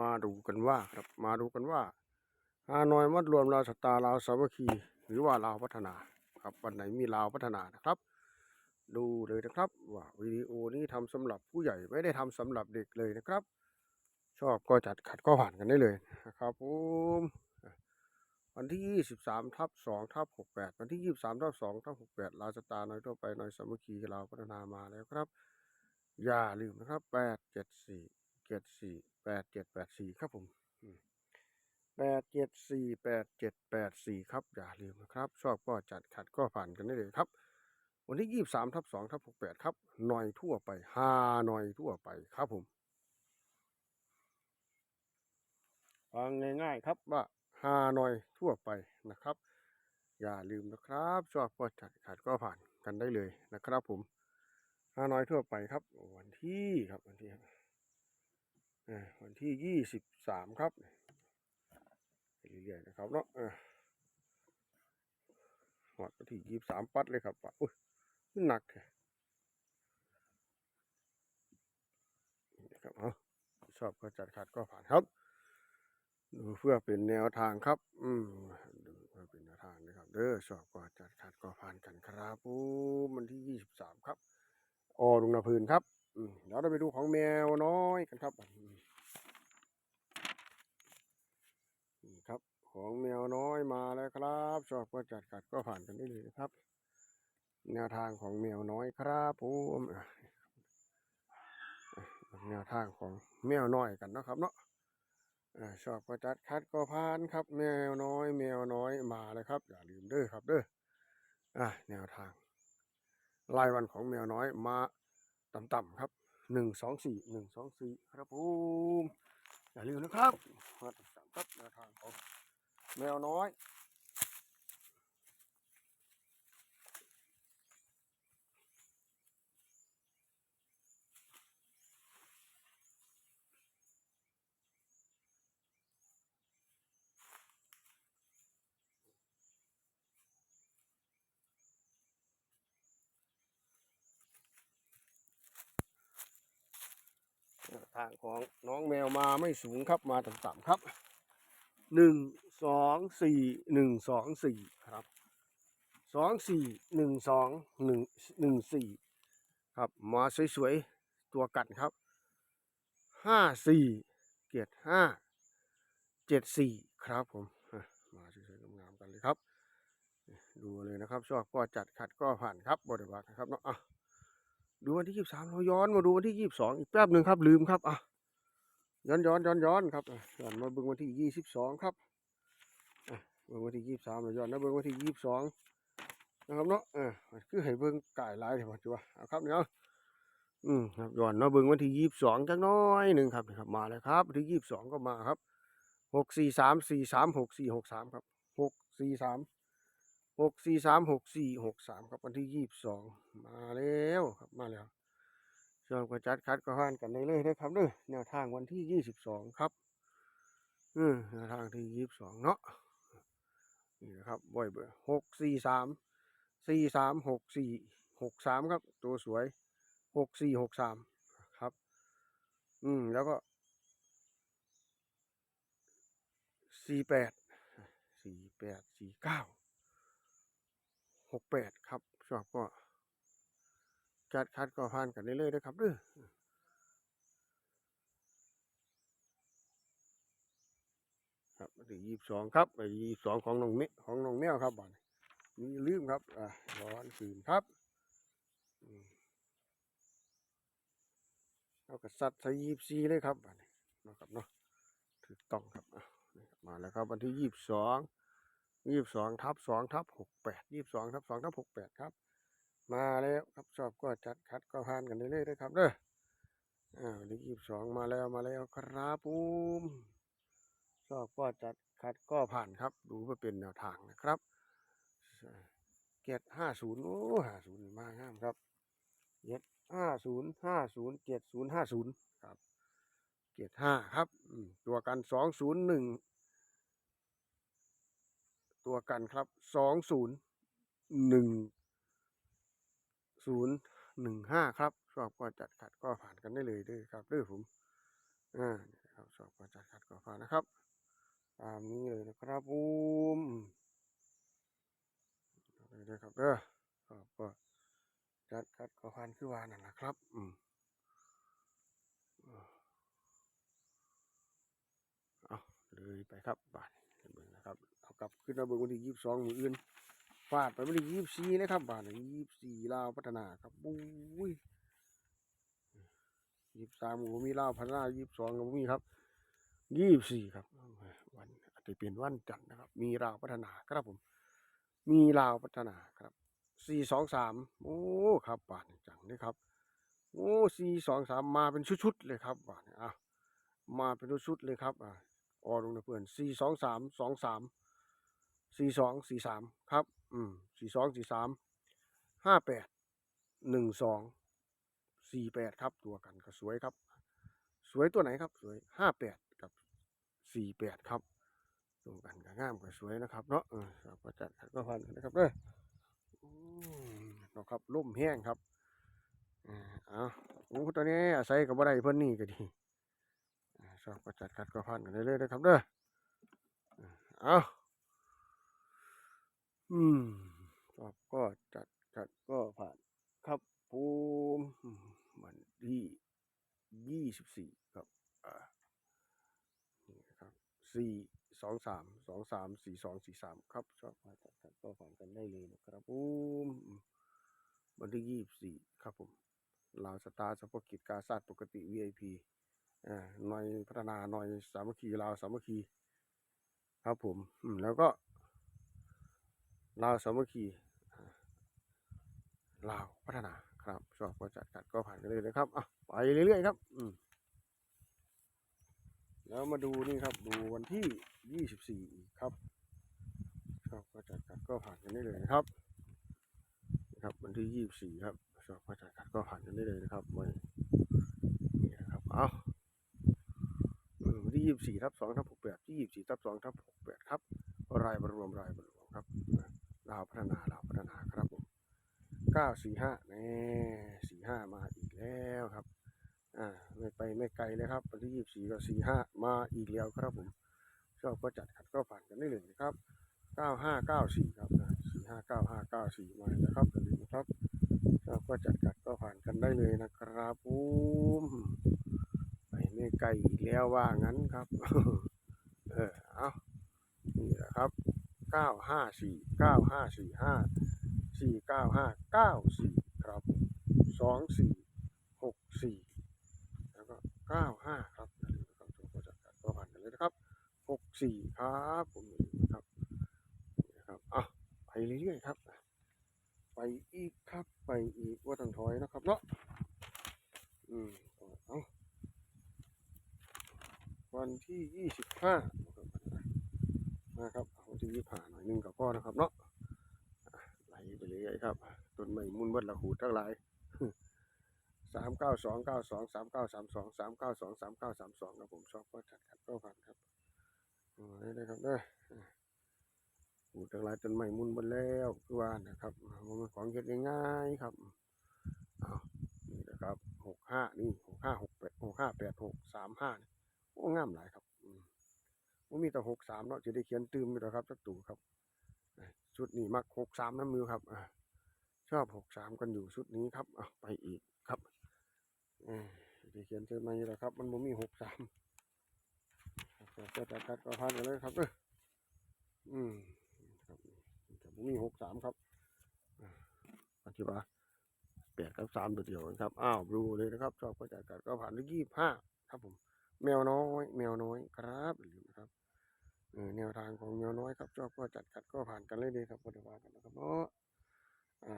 มาดูกันว่าครับมาดูกันว่าฮานอยมัดรวมลาวสตาลาวสามัคคี หรือว่าลาวพัฒนาครับวันไหนมีลาวพัฒนานะครับ ดูเลยนะครับว่าวิดีโอนี้ทำสำหรับผู้ใหญ่ไม่ได้ทำสำหรับเด็กเลยนะครับ ชอบก็จัดขัดก็ผ่านกันได้เลยนะครับผมวันที่ 23ทับ2ทับ68 วันที่ 23ทับ2ทับ68ลาวสตาน้อยทั่วไปน้อยสามัคคีลาวพัฒนามาแล้วครับ อย่าลืมนะครับ 874 74 8784ครับผมอืม874 8784ครับ อย่าลืมนะครับ ชอบก็จัดขัดก็ผ่านกันได้เลยครับ วันที่23ทับ2ทับ68ครับหน่อยทั่วไปฮาหน่อยทั่วไปครับผมฟังง่ายๆครับว่าฮานอยทั่วไปนะครับ อย่าลืมนะครับ ชอบก็จัดขัดก็ผ่านกันได้เลยนะครับ ผมฮานอยทั่วไปครับ วันที่ครับ วันที่ยี่สิบสามครับเรื่อยๆนะครับเนาะหอดวันที่ยี่สิบสามปัดเลยครับว่าอุ้ยหนักครับเอาชอบก็จัดขัดก็ผ่านครับ ดูเพื่อเป็นแนวทางครับ อืมดูเพื่อเป็นแนวทางนะครับ เด้อสอบก็จัดขัดก็ผ่านกันครับผมวันที่ยี่สิบสามครับ ออลุงนาพื้นครับเดี๋ยวเราไปดูของแมวน้อยกันครับนี่ครับ ของแมวน้อยมาแล้วครับสอบก็จัดขัดก็ผ่านกันได้เลยนะครับ แนวทางของแมวน้อยครับผมแนวทางของแมวน้อยกันเนาะครับเนาะชอบก็จัดคัดก็พานครับ แมวน้อย แมวน้อยมาเลยครับ อย่าลืมเด้อครับเด้ออะแนวทาง รายวันของแมวน้อยมาต่ำๆครับหนึ่งสองสี่หนึ่งสองสี่ครับผมอย่าลืมนะครับมาต่ำๆครับแนวทางของแมวน้อย ทางของน้องแมวมาไม่สูงครับมาต่ำๆครับหนึ่งสองสี่หนึ่งสองสี่ครับสองสี่หนึ่งสองหนึ่งหนึ่งสี่ครับมาสวยๆตัวกัดครับห้าสี่เกียรติห้าเจ็ดสี่ครับผมมาสวยๆงามๆกันเลยครับ ดูเลยนะครับชอบก็จัดขัดก็ผ่านครับบริวารนะครับเนาะอะ ดูวันที่ยี่สามเราย้อนมาดูวันที่ยี่สองอีกแป๊บหนึ่งครับลืมครับอะย้อนย้อนย้อนย้อนครับย้อนมาเบิ่งวันที่ยี่สิบสองครับเบิ่งวันที่ยี่สามเราย้อนนะเบิ่งวันที่ยี่สองนะครับเนาะเออคือให้เบิ่งกายลายเดี๋ยวจ้ะเอาครับเนี่ยอืมครับย้อนเนาะเบิ่งวันที่ยี่สองจักน้อยหนึ่งครับครับมาแล้วครับวันที่ยี่บสองก็มาครับหกสี่สามสี่สามหกสี่หกสามครับหกสี่สาม หกสี่สามหกสี่หกสามครับวันที่ยี่สองมาแล้วครับมาแล้วชอบก็จัดคัดก็ผ่านกันเลยเลยนะครับเด้อแนวทางวันที่ยี่สิบสองครับเออแนวทางที่ยี่สิบสองเนาะนี่นะครับบ่อยเบอร์หกสี่สามสี่สามหกสี่หกสามครับ ตัวสวยหกสี่หกสามครับ อืมแล้วก็สี่แปดสี่แปดสี่เก้า หกแปดครับ ชอบก็จัดคัดก็ผ่านกันเรื่อยๆนะครับเด้อครับวันที่ยี่สิบสองครับไปยี่สิบสองของน้องเมของน้องแมวครับบัดนี้มีลืมครับอ่าร้อนคืนครับเอากระสัดใส่ยี่สิบสี่เลยครับบัดนี้เนาะครับเนาะถูกต้องครับอะนี่ครับมาแล้วครับวันที่ยี่สิบสอง ยี่สิบสองทับสองทับหกแปดยี่สิบสองทับสองทับหกแปดครับ มาแล้วครับชอบก็จัดคัดก็ผ่านกันเรื่อยๆนะครับเด้ออ่าวันที่ยี่สิบสองมาแล้วมาแล้วครับผมชอบก็จัดคัดก็ผ่านครับ ดูเพื่อเป็นแนวทางนะครับเกียรห้าศูนย์โอ้ห้าศูนย์มางามครับเกียรห้าศูนย์ห้าศูนย์เกียรศูนย์ห้าศูนย์ครับเกียรห้าครับตัวกันสองศูนย์หนึ่ง ตัวกันครับสองศูนย์หนึ่งศูนย์หนึ่งห้าครับชอบก็จัดขัดก็ผ่านกันได้เลยด้วยครับด้วยผมอ่าครับชอบก็จัดขัดก็ผ่านนะครับตามนี้เลยนะครับผมเด้นครับเด้อชอบก็จัดขัดก็ผ่านคือวานั่นแหละครับ อืมเอาเลยไปครับบ้าน กลับขึ้นมาเบิ่งวันที่ยี่สิบสองมืออื่นฟาดไปวันที่ยี่สิบสี่นะครับบาทยี่สิบสี่ลาวพัฒนาครับบุ้ยยี่สิบสามผมมีลาวพัฒนายี่สิบสองก็บ่มีครับยี่สิบสี่ครับ วันอาจจะเป็นวันจันทร์นะครับ มีลาวพัฒนาครับผม มีลาวพัฒนาครับสี่สองสามโอ้ครับบาทนี่จังเลยครับโอ้สี่สองสามมาเป็นชุดๆเลยครับบาทนี่อะมาเป็นชุดๆเลยครับอะออลงนะเพื่อนสี่สองสามสองสาม สี่สองสี่สามครับ อืมสี่สองสี่สามห้าแปดหนึ่งสองสี่แปดครับ ตัวกันก็สวยครับ สวยตัวไหนครับ สวยห้าแปดกับสี่แปดครับตรงกันก็งามก็สวยนะครับ เนาะเออครับก็จัดก็พันนะครับเด้อเนาะครับล่มแห้งครับอ่าเอาโอ้ตอนนี้อาศัยกับบ่ได้เพิ่นนี่ก็ดีชอบก็จัดคัดก็พันกันเรื่อยๆนะครับเด้ออ่า อืมชอบก็จัดจัดก็ผ่านครับผมวันที่ยี่สิบสี่ครับอ่านี่ครับสี่สองสามสองสามสี่สองสี่สามครับชอบมาจัดคัดก็ผ่านกันได้เลยนะครับผมวันที่ยี่สิบสี่ครับผมลาวสตาร์เฉพาะกิจการศาตร์ปกติ VIP อ่าหน่อยพัฒนาหน่อยสามัคคีลาวสามัคคี ครับผมอืมแล้วก็ ลาวสามัคคีลาวพัฒนาครับชอบก็จัดกัดก็ผ่านกันเลยนะครับอะไปเรื่อยๆครับ อืมแล้วมาดูนี่ครับ ดูวันที่ยี่สิบสี่ครับชอบก็จัดกัดก็ผ่านกันได้เลยนะครับนะครับ วันที่ยี่สิบสี่ครับชอบก็จัดกัดก็ผ่านกันได้เลยนะครับวันนี่นะครับเอาวันที่ยี่สิบสี่ทับสองทับหกแปดยี่สิบสี่ทับสองทับหกแปดครับรายบรวมรายบรวมครับ ลาพัฒนาลาพัฒนาครับผมเก้าสี่ห้าแน่สี่ห้ามาอีกแล้วครับอ่าไม่ไปไม่ไกลเลยครับวันที่ยี่สี่ก็สี่ห้ามาอีกแล้วครับผมชอบก็จัดขัดก็ผ่านกันได้เลยนะครับเก้าห้าเก้าสี่ครับสี่ห้าเก้าห้าเก้าสี่มาแล้วครับอย่าลืมนะครับชอบก็จัดขัดก็ผ่านกันได้เลยนะครับผมไปไม่ไกลอีกแล้วว่างั้นครับ เออเอานี่แหละครับ เก้าห้าสี่เก้าห้าสี่ห้าสี่เก้าห้าเก้าสี่ครับผมสองสี่หกสี่แล้วก็เก้าห้าครับอย่าลืมนะครับชมก็จัดการก็ผ่านกันเลยนะครับหกสี่ครับผมนะครับนี่นะครับอะไปเรื่อยๆครับไปอีกครับไปอีกว่าต้องถอยนะครับเนาะอืมเอาวันที่ยี่สิบห้านะครับ วันที่ยี่สิบห้าหน่อยหนึงกับพ่อนะครับเนาะไหลไปเรื่อยๆครับต้นไม้มุนวัดละหูทั้งหลายสามเก้าสองเก้าสองสามเก้าสามสองสามเก้าสองสามเก้าสามสองครับผมชอบก็จัดขัดก็ผ่านครับโอ้ยนะครับเด้อหูทั้งหลายต้นไม้มุนหมดแล้วคือว่านะครับมันของเก็ดง่ายๆครับเอานี่นะครับหกห้านี่หกห้าหกแปดหกห้าแปดหกสามห้าโอ้งามหลายครับ อืมผมมีแต่หกสามเนาะจะได้เขียนตืมอยู่แล้วครับสักตู่ครับชุดนี้มักหกสามน้ำมือครับอชอบหกสามกันอยู่ชุดนี้ครับอะไปอีกครับอ่าที่เขียนเจอมาอยู่แล้วครับ มันบ่มีหกสามก็จัดกัดก็พันกันเลยครับเด้ออืมครับแต่บ่มีหกสามครับอธิบายแปดกับสามตัวเดียวครับ อ้าวดูเลยนะครับ ชอบก็จัดกัดก็ผ่านที่ยี่ห้าครับผม แมวน้อย แมวน้อยครับอย่าลืมนะครับเออแนวทางของแมวน้อยครับชอบก็จัดกัดก็ผ่านกันเลยเลยครับก็ได้ว่ากันนะครับเนาะอ่า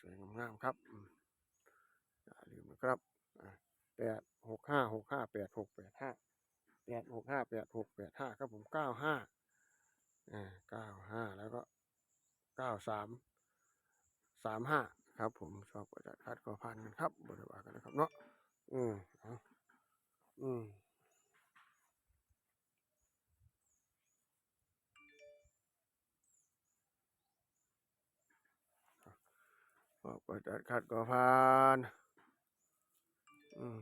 สวยๆงามๆครับอย่าลืมนะครับแปดหกห้าหกห้าแปดหกแปดห้าแปดหกห้าแปดหกแปดห้าครับผมเก้าห้าอ่าเก้าห้าแล้วก็เก้าสามสามห้าครับผมชอบก็จะคัดก็พันกันครับบริวารกันนะครับเนาะอืมอืม ชอบก็จะคัดก็พันอืม